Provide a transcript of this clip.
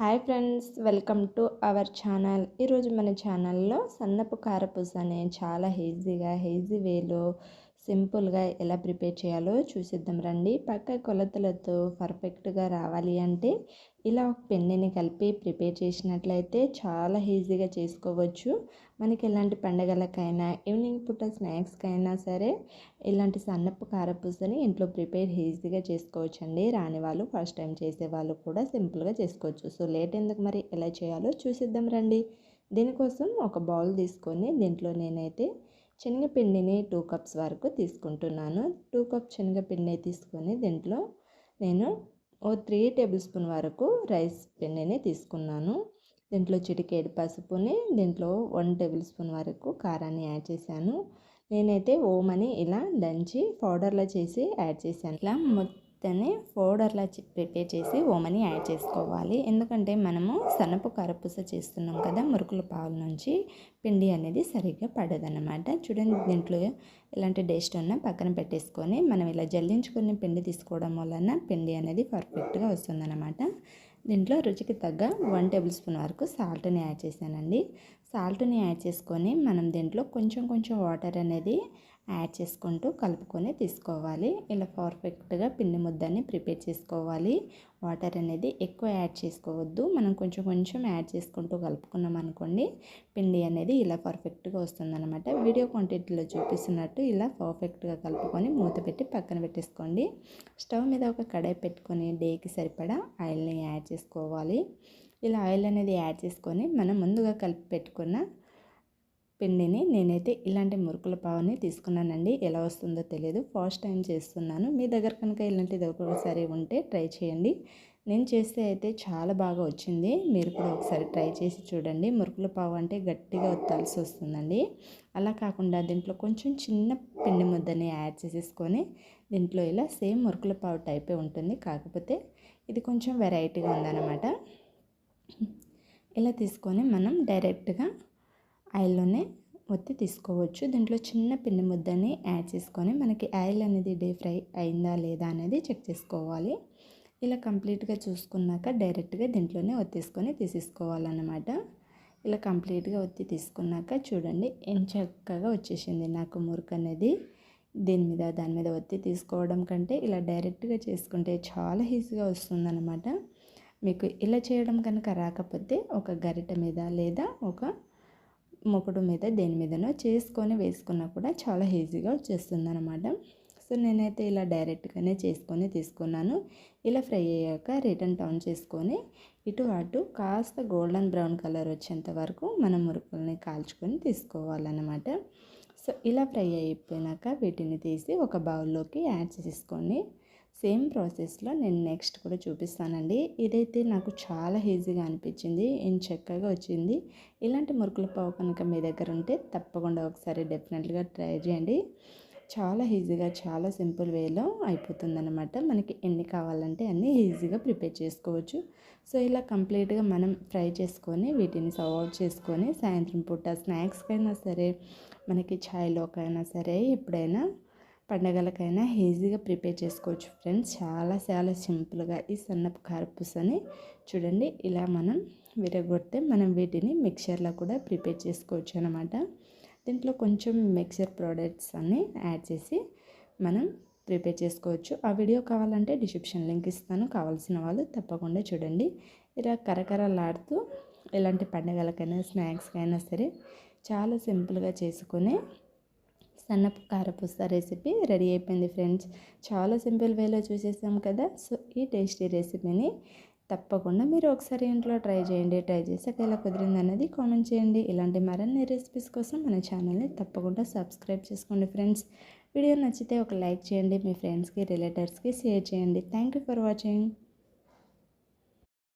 Hi friends welcome to our channel. ఈరోజు మన ఛానల్లో సన్నపు కారపూస అనే చాలా ఈజీగా ఈజీ వేలో సింపుల్గా ఎలా ప్రిపేర్ చేయాలో చూసిద్దాం రండి. పక్క కొలతలతో పర్ఫెక్ట్గా రావాలి అంటే ఇలా ఒక పెన్నెని కలిపి ప్రిపేర్ చేసినట్లయితే చాలా ఈజీగా చేసుకోవచ్చు. మనకి ఎలాంటి పండగలకైనా ఈవినింగ్ పూట స్నాక్స్కైనా సరే ఇలాంటి సన్నపు కారపూసని ఇంట్లో ప్రిపేర్ ఈజీగా చేసుకోవచ్చండి. రాని వాళ్ళు ఫస్ట్ టైం చేసే వాళ్ళు కూడా సింపుల్గా చేసుకోవచ్చు. సో లేట్ ఎందుకు మరి ఎలా చేయాలో చూసిద్దాం రండి. దీనికోసం ఒక బౌల్ తీసుకొని దీంట్లో నేనైతే శనగపిండిని టూ కప్స్ వరకు తీసుకుంటున్నాను. టూ కప్ శనగపిండి తీసుకొని దీంట్లో నేను ఓ త్రీ టేబుల్ స్పూన్ వరకు రైస్ పిండిని తీసుకున్నాను. దీంట్లో చిటికేడు పసుపుని దీంట్లో వన్ టేబుల్ స్పూన్ వరకు కారాన్ని యాడ్ చేశాను. నేనైతే ఓమని ఇలా దంచి పౌడర్లో చేసి యాడ్ చేశాను. ఇలా దాన్ని పౌడర్లా ప్రిపేర్ చేసి ఓమని యాడ్ చేసుకోవాలి. ఎందుకంటే మనము సన్నపు కరపూస చేస్తున్నాం కదా మురుకుల పావుల నుంచి పిండి అనేది సరిగ్గా పడదన్నమాట. చూడండి దీంట్లో ఎలాంటి డేస్ట్ ఉన్నా పక్కన పెట్టేసుకొని మనం ఇలా జల్లించుకొని పిండి తీసుకోవడం వలన పిండి అనేది పర్ఫెక్ట్గా వస్తుందన్నమాట. దీంట్లో రుచికి తగ్గ వన్ టేబుల్ స్పూన్ వరకు సాల్ట్ని యాడ్ చేశానండి. సాల్ట్ని యాడ్ చేసుకొని మనం దీంట్లో కొంచెం కొంచెం వాటర్ అనేది యాడ్ చేసుకుంటూ కలుపుకొని తీసుకోవాలి. ఇలా పర్ఫెక్ట్గా పిండి ముద్దని ప్రిపేర్ చేసుకోవాలి. వాటర్ అనేది ఎక్కువ యాడ్ చేసుకోవద్దు. మనం కొంచెం కొంచెం యాడ్ చేసుకుంటూ కలుపుకున్నాం అనుకోండి పిండి అనేది ఇలా పర్ఫెక్ట్గా వస్తుందన్నమాట. వీడియో క్వాంటిటీలో చూపిస్తున్నట్టు ఇలా పర్ఫెక్ట్గా కలుపుకొని మూత పెట్టి పక్కన పెట్టేసుకోండి. స్టవ్ మీద ఒక కడాయి పెట్టుకొని డేకి సరిపడా ఆయిల్ని యాడ్ చేసుకోవాలి. ఇలా ఆయిల్ అనేది యాడ్ చేసుకొని మనం ముందుగా కలిపి పెట్టుకున్న పిండిని నేనైతే ఇలాంటి మురుకుల పావుని తీసుకున్నానండి. ఎలా వస్తుందో తెలియదు. ఫస్ట్ టైం చేస్తున్నాను. మీ దగ్గర కనుక ఇలాంటిది ఒకసారి ఉంటే ట్రై చేయండి. నేను చేస్తే అయితే చాలా బాగా వచ్చింది. మీరు కూడా ఒకసారి ట్రై చేసి చూడండి. మురుకుల పావు అంటే గట్టిగా ఒత్తాల్సి వస్తుందండి. అలా కాకుండా దీంట్లో కొంచెం చిన్న పిండి ముద్దని యాడ్ చేసేసుకొని దీంట్లో ఇలా సేమ్ మురుకుల పావు టైపే ఉంటుంది. కాకపోతే ఇది కొంచెం వెరైటీగా ఉందన్నమాట. ఇలా తీసుకొని మనం డైరెక్ట్గా ఆయిల్లోనే ఒత్తి తీసుకోవచ్చు. దీంట్లో చిన్న పిండి ముద్దని యాడ్ చేసుకొని మనకి ఆయిల్ అనేది డీ ఫ్రై అయిందా లేదా అనేది చెక్ చేసుకోవాలి. ఇలా కంప్లీట్గా చూసుకున్నాక డైరెక్ట్గా దీంట్లోనే ఒత్తేసుకొని తీసేసుకోవాలన్నమాట. ఇలా కంప్లీట్గా ఒత్తి తీసుకున్నాక చూడండి ఎంత చక్కగా వచ్చేసింది నాకు మురుకు అనేది. దీని మీద దాని మీద ఒత్తి తీసుకోవడం కంటే ఇలా డైరెక్ట్గా చేసుకుంటే చాలా ఈజీగా వస్తుందన్నమాట. మీకు ఇలా చేయడం కనుక రాకపోతే ఒక గరిట మీద లేదా ఒక మొక్కడు మీద దేని మీదనో చేసుకొని వేసుకున్నా కూడా చాలా ఈజీగా వచ్చేస్తుంది అనమాట సో నేనైతే ఇలా డైరెక్ట్గానే చేసుకొని తీసుకున్నాను. ఇలా ఫ్రై అయ్యాక రిటర్న్ టౌన్ చేసుకొని ఇటు అటు కాస్త గోల్డెన్ బ్రౌన్ కలర్ వచ్చేంత వరకు మనం మురుకుల్ని కాల్చుకొని తీసుకోవాలన్నమాట. సో ఇలా ఫ్రై అయిపోయినాక వీటిని తీసి ఒక బౌల్లోకి యాడ్ చేసుకొని సేమ్ ప్రాసెస్లో నేను నెక్స్ట్ కూడా చూపిస్తానండి. ఇదైతే నాకు చాలా ఈజీగా అనిపించింది. ఏం చక్కగా వచ్చింది. ఇలాంటి మురుకుల పావు కనుక మీ దగ్గర ఉంటే తప్పకుండా ఒకసారి డెఫినెట్గా ట్రై చేయండి. చాలా ఈజీగా చాలా సింపుల్ వేలో అయిపోతుందన్నమాట. మనకి ఎన్ని కావాలంటే అన్నీ ఈజీగా ప్రిపేర్ చేసుకోవచ్చు. సో ఇలా కంప్లీట్గా మనం ఫ్రై చేసుకొని వీటిని సర్వ్ అవుట్ చేసుకొని సాయంత్రం పూట స్నాక్స్కైనా సరే మనకి ఛాయ్లోకైనా సరే ఎప్పుడైనా పండగలకైనా ఈజీగా ప్రిపేర్ చేసుకోవచ్చు ఫ్రెండ్స్. చాలా చాలా సింపుల్గా ఈ సన్నపు కారపూసని చూడండి. ఇలా మనం విరగొడితే మనం వీటిని మిక్చర్లో కూడా ప్రిపేర్ చేసుకోవచ్చు అనమాట దీంట్లో కొంచెం మిక్చర్ ప్రోడక్ట్స్ అన్ని యాడ్ చేసి మనం ప్రిపేర్ చేసుకోవచ్చు. ఆ వీడియో కావాలంటే డిస్క్రిప్షన్ లింక్ ఇస్తాను. కావాల్సిన వాళ్ళు తప్పకుండా చూడండి. ఇలా కరకరలాడుతూ ఎలాంటి పండగలకైనా స్నాక్స్కైనా సరే చాలా సింపుల్గా చేసుకొని సన్నపు కారపూస రెసిపీ రెడీ అయిపోయింది ఫ్రెండ్స్. చాలా సింపుల్ వేలో చూసేసాం కదా. సో ఈ టేస్టీ రెసిపీని తప్పకుండా మీరు ఒకసారి ఇంట్లో ట్రై చేయండి. ట్రై చేసాక ఎలా కుదిరింది అనేది కామెంట్ చేయండి. ఇలాంటి మరిన్ని రెసిపీస్ కోసం మన ఛానల్ని తప్పకుండా సబ్స్క్రైబ్ చేసుకోండి ఫ్రెండ్స్. వీడియో నచ్చితే ఒక లైక్ చేయండి. మీ ఫ్రెండ్స్కి రిలేటివ్స్కి షేర్ చేయండి. Thank you for watching.